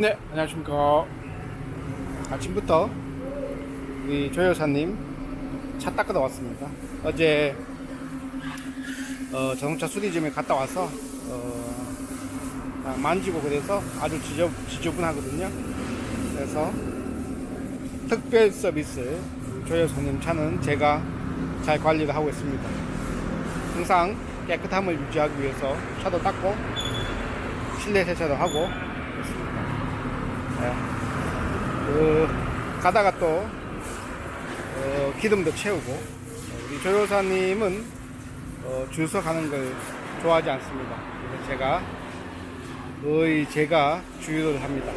네, 안녕하십니까. 아침부터 우리 조 여사님 차 닦으러 왔습니다. 어제 어, 자동차 수리점에 갔다 와서 어, 아, 만지고 그래서 아주 지저, 지저분하거든요. 그래서 특별 서비스 조 여사님 차는 제가 잘 관리를 하고 있습니다. 항상 깨끗함을 유지하기 위해서 차도 닦고 실내 세차도 하고 예. 그 가다가 또 어, 기름도 채우고 어, 우리 조 여사님은 어, 줄서 가는 걸 좋아하지 않습니다. 그래서 제가 거의 제가 주유를 합니다.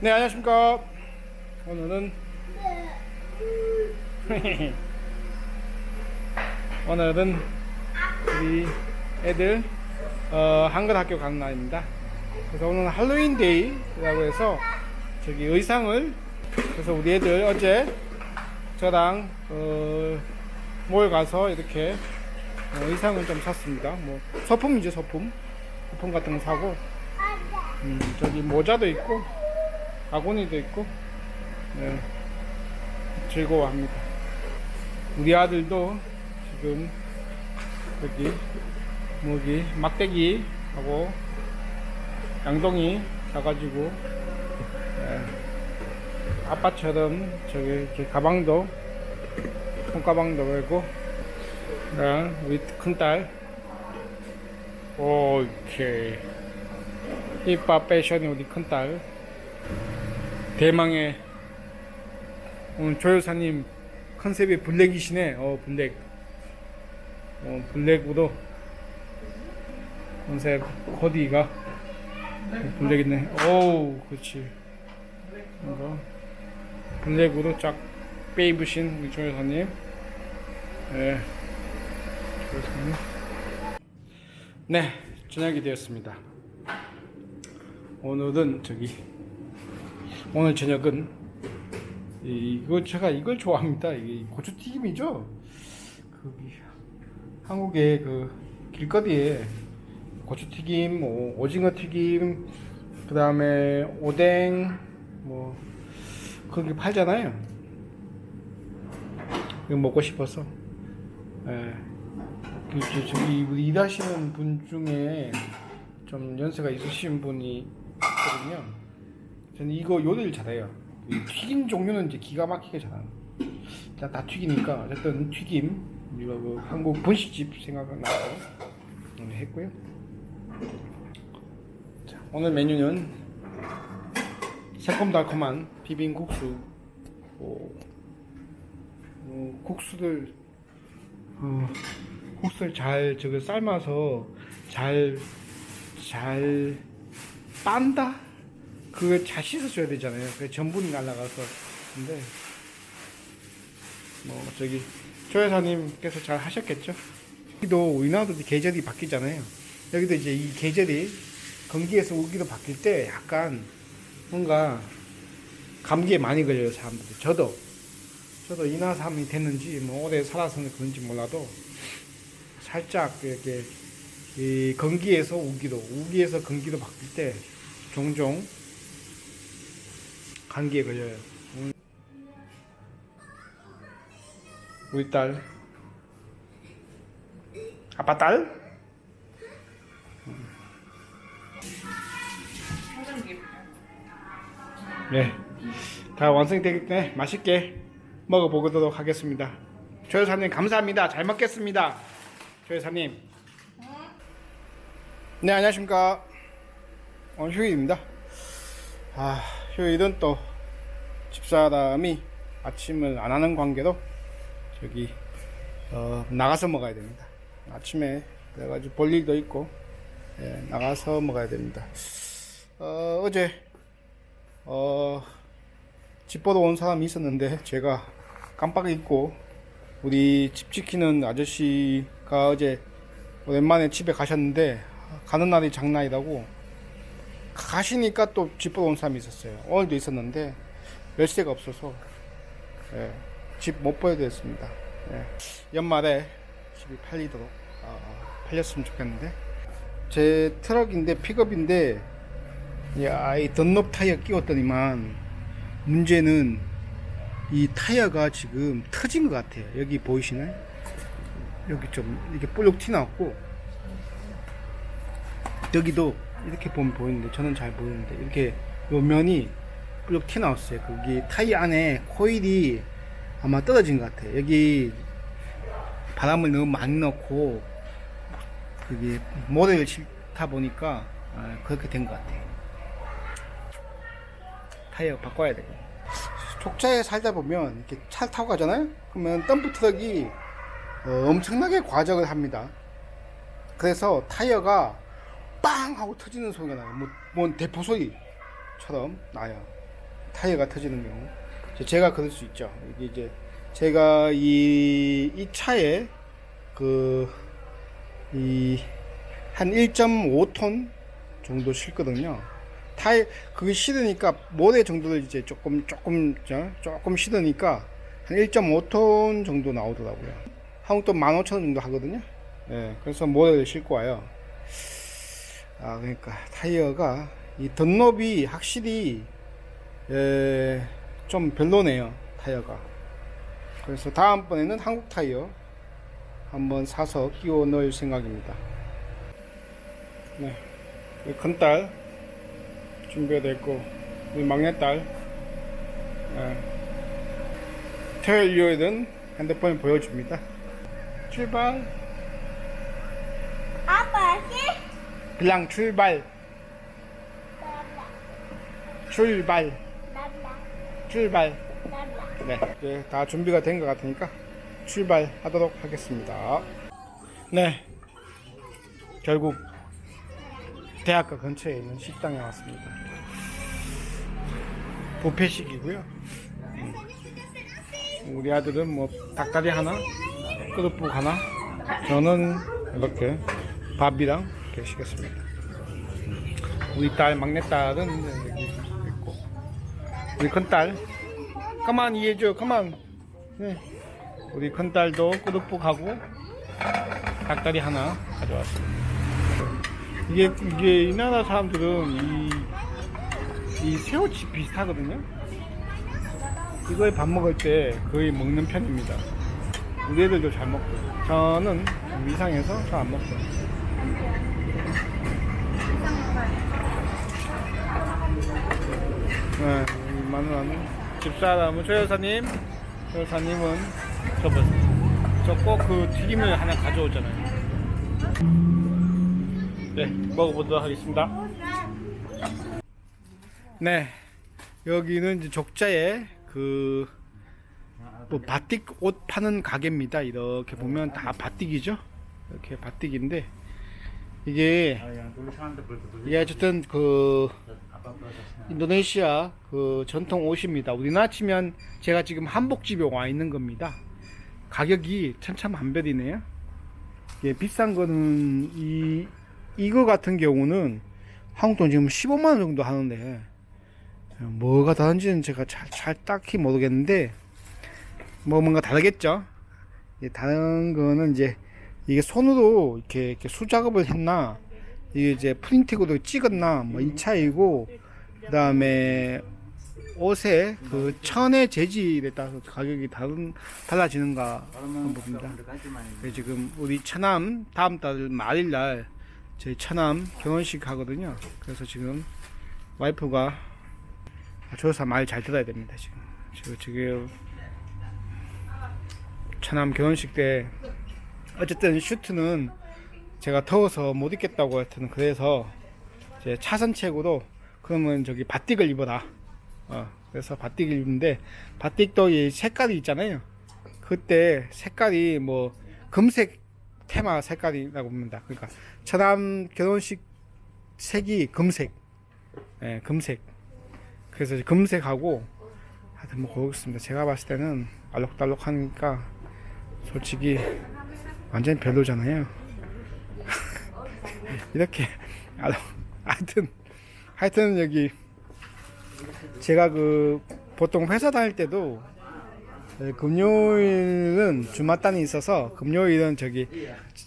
네 안녕하십니까. 오늘은 오늘은 우리 애들 어, 한글 학교 가는 날입니다. 그래서 오늘 할로윈 데이라고 해서 저기 의상을 그래서 우리 애들 어제 저랑 어, 몰 가서 이렇게 어, 의상을 좀 샀습니다. 뭐 소품이죠 소품 소품 같은 거 사고 음, 저기 모자도 있고 바구니도 있고 네, 즐거워합니다. 우리 아들도 지금 여기 뭐기 막대기 하고 양동이 사가지고 예, 아빠처럼 저기 가방도 손가방도 메고 그다음 우리 큰딸. 오케이. 힙합 패션이 우리 큰딸. 대망의 오늘 조 여사님 컨셉이 블랙이시네. 어 블랙. 어 블랙으로. 컨셉 코디가 블랙 있네. 오우, 그렇지. 이거 블랙으로 쫙 빼입으신 우리 조 여사님. 네. 조 여사님. 네, 저녁이 되었습니다. 오늘은 저기 오늘 저녁은 이- 이거 제가 이걸 좋아합니다. 이게 고추 튀김이죠. 그 한국의 그 길거리에 고추튀김, 뭐 오징어 튀김, 그 다음에 오뎅, 뭐 그렇게 팔잖아요. 이거 먹고 싶어서. 예. 그 저- 저기 일하시는 분 중에 좀 연세가 있으신 분이 있거든요. 저는 이거 요리를 잘해요. 이 튀김 종류는 이제 기가 막히게 잘하는. 다, 다 튀기니까 어쨌든 튀김 이거 그 한국 분식집 생각나고 음, 했고요. 자, 오늘 메뉴는 새콤달콤한 비빔국수. 오, 어, 국수를 어, 국수를 잘 저거 삶아서 잘 잘 빤다. 그걸 잘 씻어줘야 되잖아요. 그 전분이 날라가서 근데 뭐 저기 조 여사님께서 잘 하셨겠죠. 여기도 우리나라도 계절이 바뀌잖아요. 여기도 이제 이 계절이 건기에서 우기로 바뀔 때 약간 뭔가 감기에 많이 걸려요 사람들이. 저도 저도 이나 사람이 됐는지 뭐 오래 살아서 그런지 몰라도 살짝 이렇게 이 건기에서 우기로 우기에서 건기로 바뀔 때 종종 감기에 걸려요. 음. 우리 딸 아빠 딸 네. 다 완성되기 때문에 맛있게 먹어보도록 하겠습니다. 조 여사님 감사합니다. 잘 먹겠습니다. 조 여사님. 네 안녕하십니까. 오늘 휴일입니다. 아 휴일은 또 집사람이 아침을 안 하는 관계로 저기 어, 나가서 먹어야 됩니다. 아침에 그래가지고 볼 일도 있고 예, 나가서 먹어야 됩니다. 어, 어제 어, 집 보러 온 사람이 있었는데 제가 깜빡 잊고 우리 집 지키는 아저씨가 어제 오랜만에 집에 가셨는데 가는 날이 장날이라고 가시니까 또 집 보러 온 사람이 있었어요. 오늘도 있었는데 열쇠가 없어서 예, 집못 보여드렸습니다. 예, 연말에 집이 팔리도록 아, 팔렸으면 좋겠는데 제 트럭인데 픽업인데 야, 이 던롭 타이어 끼웠더니만 문제는 이 타이어가 지금 터진 것 같아요. 여기 보이시나요? 여기 좀 이렇게 볼록 티 나왔고 여기도 이렇게 보면 보이는데 저는 잘 보이는데 이렇게 요 면이 볼록 티 나왔어요. 거기 타이어 안에 코일이 아마 떨어진 것 같아요. 여기 바람을 너무 많이 넣고 그게 모래를 싣다 보니까 아, 그렇게 된 것 같아요. 타이어 바꿔야 돼요. 족자에 살다 보면 이렇게 차를 타고 가잖아요. 그러면 덤프 트럭이 어, 엄청나게 과적을 합니다. 그래서 타이어가 빵 하고 터지는 소리가 나요. 뭐, 뭔 대포 소리처럼 나요. 타이어가 터지는 경우. 제가 그럴 수 있죠. 이게 이제 제가 이, 이 차에 그, 이, 한 1.5톤 정도 실거든요. 타이, 그게 실으니까 모래 정도를 이제 조금, 조금, 저, 조금 실으니까 한 1.5톤 정도 나오더라고요. 한국 돈 15,000원 정도 하거든요. 예, 그래서 모래를 싣고 와요. 아, 그러니까 타이어가 이 던롭이 확실히 에, 좀 별로네요. 타이어가. 그래서 다음번에는 한국 타이어 한번 사서 끼워 넣을 생각입니다. 네. 큰딸 준비가 됐고, 우리 막내딸, 예. 토요일, 일요일은 핸드폰을 보여줍니다. 출발. 아빠 씨? 빌랑 출발. 출발. 출발. 네, 이제 다 준비가 된 것 같으니까 출발하도록 하겠습니다. 네, 결국 대학가 근처에 있는 식당에 왔습니다. 부페식이고요. 음. 우리 아들은 뭐 닭다리 하나, 끄덕북 하나, 저는 이렇게 밥이랑 이렇게 시켰습니다. 우리 딸 막내딸은 여기 있고 우리 큰딸 가만 이해줘 가만 네. 우리 큰딸도 꾸덕북하고 닭다리 하나 가져왔습니다 이게 이게 이 나라 사람들은 이, 이 새우칩 비슷하거든요? 이거에 밥 먹을 때 거의 먹는 편입니다. 우리 애들도 잘 먹고 저는 좀 이상해서 잘 안 먹어요. 네, 이 마누라는 집사람은 조 여사님, 조 여사님은 저번 저꼭 그 튀김을 하나 가져오잖아요. 네, 먹어보도록 하겠습니다. 네, 여기는 이제 족자에 그, 뭐 바틱 옷 파는 가게입니다. 이렇게 보면 다 바틱이죠? 이렇게 바틱인데, 이게, 이게 어쨌든 그, 인도네시아 그 전통 옷입니다. 우리나라 치면 제가 지금 한복집에 와 있는 겁니다. 가격이 천차만별이네요. 예, 비싼 거는 이 이거 같은 경우는 한국 돈 지금 15만 원 정도 하는데 뭐가 다른지는 제가 잘, 잘 딱히 모르겠는데 뭐 뭔가 다르겠죠. 예, 다른 거는 이제 이게 손으로 이렇게, 이렇게 수작업을 했나 이게 이제 프린팅으로 찍었나 뭐 이 차이고 그 다음에 옷의 그 천의 재질에 따라서 가격이 다른 달라지는가 한번 봅니다. 네, 지금 우리 처남 다음 달 말일 날 저희 처남 결혼식 하거든요. 그래서 지금 와이프가 조사 말 잘 들어야 됩니다. 지금 지금 지금 처남 결혼식 때 어쨌든 슈트는 제가 더워서 못 입겠다고 하여튼 그래서 이제 차선책으로 그러면 저기 바틱을 입어라. 어, 그래서 바틱을 입는데 바틱도 이 색깔이 있잖아요. 그때 색깔이 뭐 금색 테마 색깔이라고 봅니다. 그러니까 처남 결혼식 색이 금색, 예, 금색. 그래서 금색하고 하여튼 뭐 그렇습니다. 제가 봤을 때는 알록달록하니까 솔직히 완전 별로잖아요. 이렇게 아, 하여튼 하여튼 여기 제가 그 보통 회사 다닐 때도 예, 금요일은 주말단이 있어서 금요일은 저기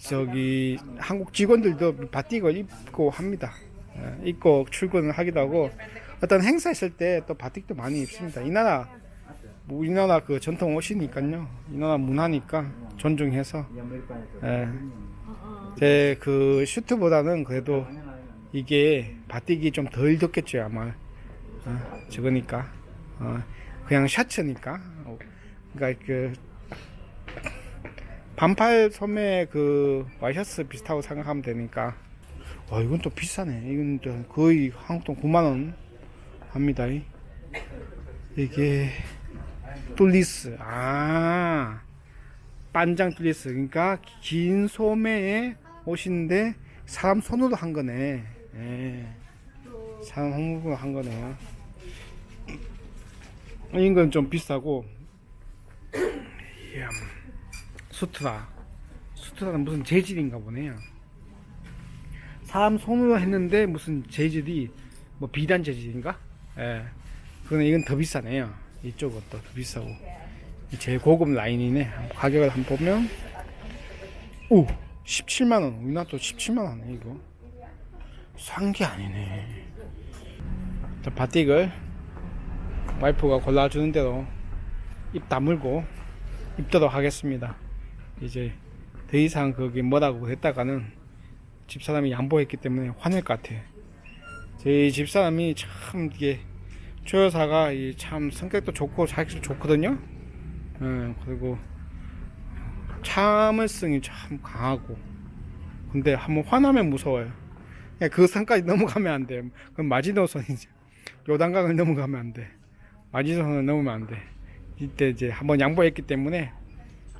저기 한국 직원들도 바틱을 입고 합니다. 예, 입고 출근을 하기도 하고 어떤 행사 있을 때 또 바틱도 많이 입습니다. 이 나라 뭐 우리나라 그 전통 옷이니까요. 이 나라 문화니까 존중해서 예. 제그 슈트보다는 그래도 이게 바틱이 좀 덜 덥겠죠 아마 어, 적으니까 어, 그냥 셔츠니까 어, 그러니까 그 반팔 소매 그 와이셔츠 비슷하고 생각하면 되니까. 와 이건 또 비싸네. 이건 또 거의 한국 돈 9만 원 합니다. 이. 이게 뚫리스. 아 반장 뚫리스. 그러니까 긴 소매의 옷인데 사람 손으로 한 거네. 예. 사람 손으로 한 거네요. 이건 좀 비싸고 이야, 수트라 수트라는 무슨 재질인가 보네요 사람 손으로 했는데 무슨 재질이 뭐 비단 재질인가? 예. 그러네 이건 더 비싸네요. 이쪽은 또 더 비싸고. 이 제일 고급 라인이네. 가격을 한번 보면 오 17만 원. 우리나라 또 17만 원네 이거. 싼 게 아니네. 자, 바틱을 와이프가 골라주는 대로 입 다물고 입도록 하겠습니다. 이제 더 이상 거기 뭐라고 했다가는 집사람이 양보했기 때문에 화낼 것 같아. 저희 집사람이 참 이게 조 여사가 이참 성격도 좋고 자기도 좋거든요. 예, 그리고 참을성이 참 강하고. 근데 한번 화나면 무서워요. 그 선까지 넘어가면 안 돼. 그럼 마지노선이죠. 요단강을 넘어가면 안 돼. 마지노선을 넘으면 안 돼. 이때 이제 한번 양보했기 때문에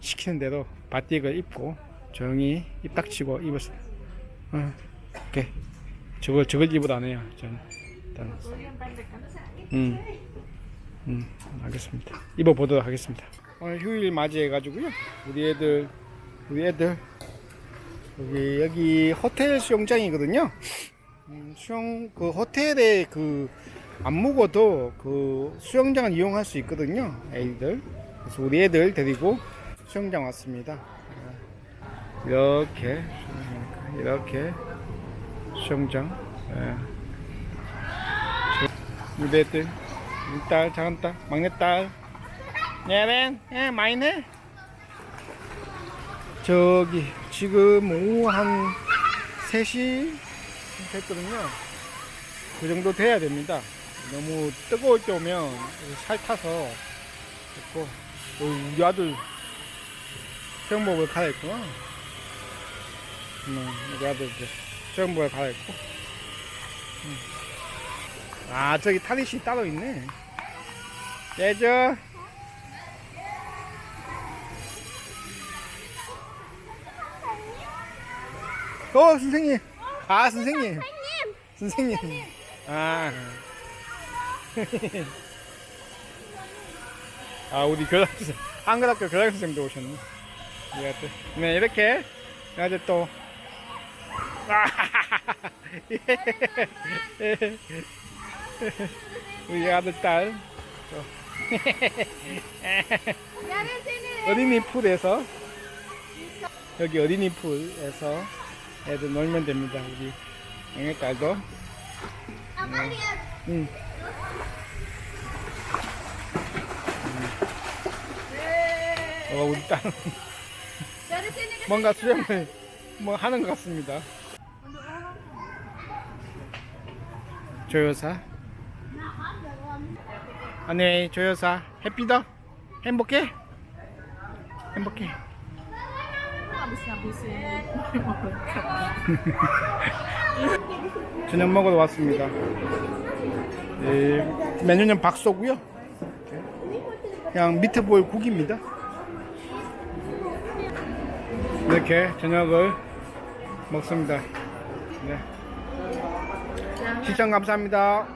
시키는 대로 바틱을 입고 조용히 입 닥치고 입었어. 어, 오케이. 저걸 저걸 입을 안 해요. 전 일단. 음, 음, 알겠습니다. 입어 보도록 하겠습니다. 오늘 휴일 맞이해 가지고요. 우리 애들, 우리 애들 여기 여기 호텔 수영장이거든요. 음, 수영 그 호텔에 그 안 묵어도 그 수영장을 이용할 수 있거든요. 애들. 그래서 우리 애들 데리고 수영장 왔습니다. 이렇게 이렇게 수영장. 예. 우리 애들 우리 딸 작은 딸 막내 딸. 얘는 예 많이 네 저기 지금 오후 한 3시 됐거든요. 그 정도 돼야 됩니다. 너무 뜨거울 때 오면 살 타서 됐고 어, 우리 아들 수영복을 갈아입구나. 음, 우리 아들 이제 수영복을 갈아입고. 음. 아 저기 탈의실 따로 있네. 예저. 어 선생님. 아 선생님. 선생님. 아. 아 우리 교장선생 한글학교 교장선생도 오셨네. 우리 아들. 네 이렇게 아들 또. 아, 우리 아들 딸. 또. 어린이 풀에서 여기 어린이 풀에서 애들 놀면 됩니다. 우리 영애 딸도. 응. 어, 우리 딸 뭔가 수영을 뭐 하는 것 같습니다. 조여사. 안녕, 조여사. 해피다? 행복해? 행복해. 저녁 먹으러 왔습니다. 예, 메뉴는 박소고요. 그냥 밑에 보일 국입니다. 이렇게 저녁을 먹습니다. 네. 시청 감사합니다.